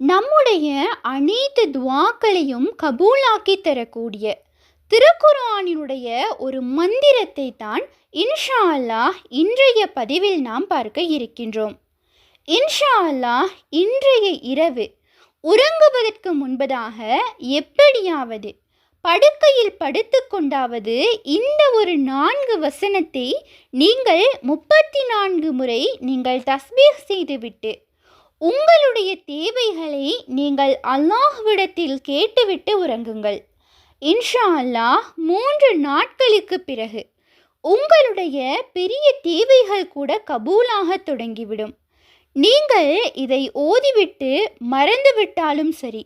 நம்முடைய அனைத்து துவாக்களையும் கபூலாக்கி தரக்கூடிய திருக்குர்ஆனினுடைய ஒரு மந்திரத்தை தான் இன்ஷா அல்லாஹ் இன்றைய பதிவில் நாம் பார்க்க இருக்கின்றோம். இன்ஷா அல்லாஹ் இன்றைய இரவு உறங்குவதற்கு முன்பதாக எப்படியாவது படுக்கையில் படுத்து கொண்டாவது இந்த ஒரு நான்கு வசனத்தை நீங்கள் முப்பத்தி நான்கு முறை நீங்கள் தஸ்பீஹ் செய்துவிட்டு உங்களுடைய தேவைகளை நீங்கள் அல்லாஹ்விடத்தில் கேட்டுவிட்டு உறங்குங்கள். இன்ஷா அல்லாஹ் மூன்று நாட்களுக்கு பிறகு உங்களுடைய பெரிய தேவைகள் கூட கபூலாக தொடங்கிவிடும். நீங்கள் இதை ஓதிவிட்டு மறந்துவிட்டாலும் சரி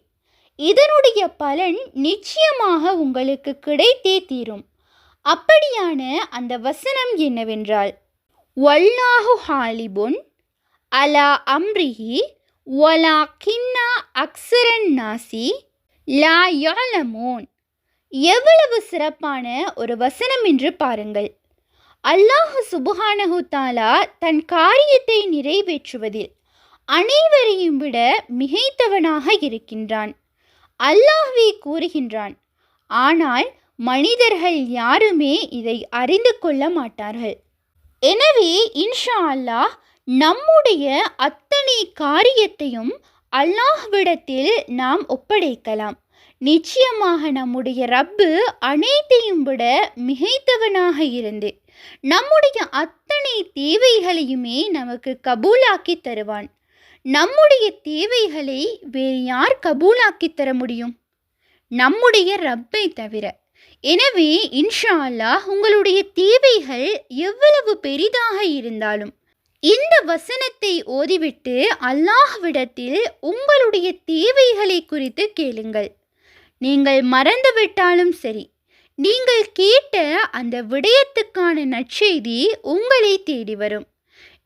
இதனுடைய பலன் நிச்சயமாக உங்களுக்கு கிடைத்தே தீரும். அப்படியான அந்த வசனம் என்னவென்றால் வல்லாஹு ஹாலிபுன் அலா அம்ரிஹி ஒலா கின்னா அக்ஸரன் நாசி லா யாலமோன் எவ்வளவு சிறப்பான ஒரு வசனம் என்று பாருங்கள். அல்லாஹ் சுபஹானஹு தாலா தன் காரியத்தை நிறைவேற்றுவதில் அனைவரையும் விட மிகைத்தவனாக இருக்கின்றான். அல்லாஹ்வே கூறுகின்றான் ஆனால் மனிதர்கள் யாருமே இதை அறிந்து கொள்ள மாட்டார்கள். எனவே இன்ஷா அல்லாஹ் நம்முடைய அத்தனை காரியத்தையும் அல்லாஹ்விடத்தில் நாம் ஒப்படைக்கலாம். நிச்சயமாக நம்முடைய ரப்பு அனைத்தையும் விட மிகைத்தவனாக இருந்து நம்முடைய அத்தனை தேவைகளையுமே நமக்கு கபூலாக்கி தருவான். நம்முடைய தேவைகளை வேறு யார் கபூலாக்கி தர முடியும்? நம்முடைய ரப்பை தவிர. எனவே இன்ஷா அல்லாஹ் உங்களுடைய தேவைகள் எவ்வளவு பெரிதாக இருந்தாலும் இந்த வசனத்தை ஓதிவிட்டு அல்லாஹ்விடத்தில் உங்களுடைய தேவைகளை குறித்து கேளுங்கள். நீங்கள் மறந்துவிட்டாலும் சரி நீங்கள் கேட்ட அந்த விடயத்துக்கான நற்செய்தி உங்களை தேடி வரும்.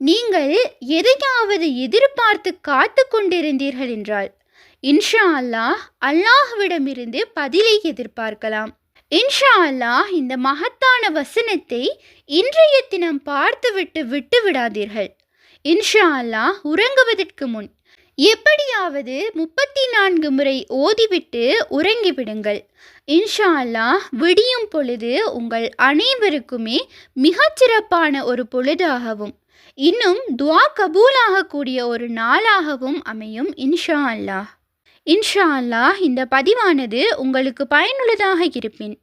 நீங்கள் எதையாவது எதிர்பார்த்து காத்து கொண்டிருந்தீர்கள் என்றால் இன்ஷா அல்லாஹ் அல்லாஹ்விடமிருந்து பதிலை எதிர்பார்க்கலாம். இன்ஷா அல்லாஹ் இந்த மகத்தான வசனத்தை இன்றைய தினம் பார்த்துவிட்டு விட்டு விடாதீர்கள். இன்ஷா அல்லாஹ் உறங்குவதற்கு முன் எப்படியாவது முப்பத்தி நான்கு முறை ஓதிவிட்டு உறங்கிவிடுங்கள் இன்ஷா அல்லாஹ் விடியும் பொழுது உங்கள் அனைவருக்குமே மிகச்சிறப்பான ஒரு பொழுதாகவும் இன்னும் துவா கபூலாகக்கூடிய ஒரு நாளாகவும் அமையும் இன்ஷா அல்லாஹ் இன்ஷா அல்லாஹ் இந்த பதிவானது உங்களுக்கு பயனுள்ளதாக இருப்பின்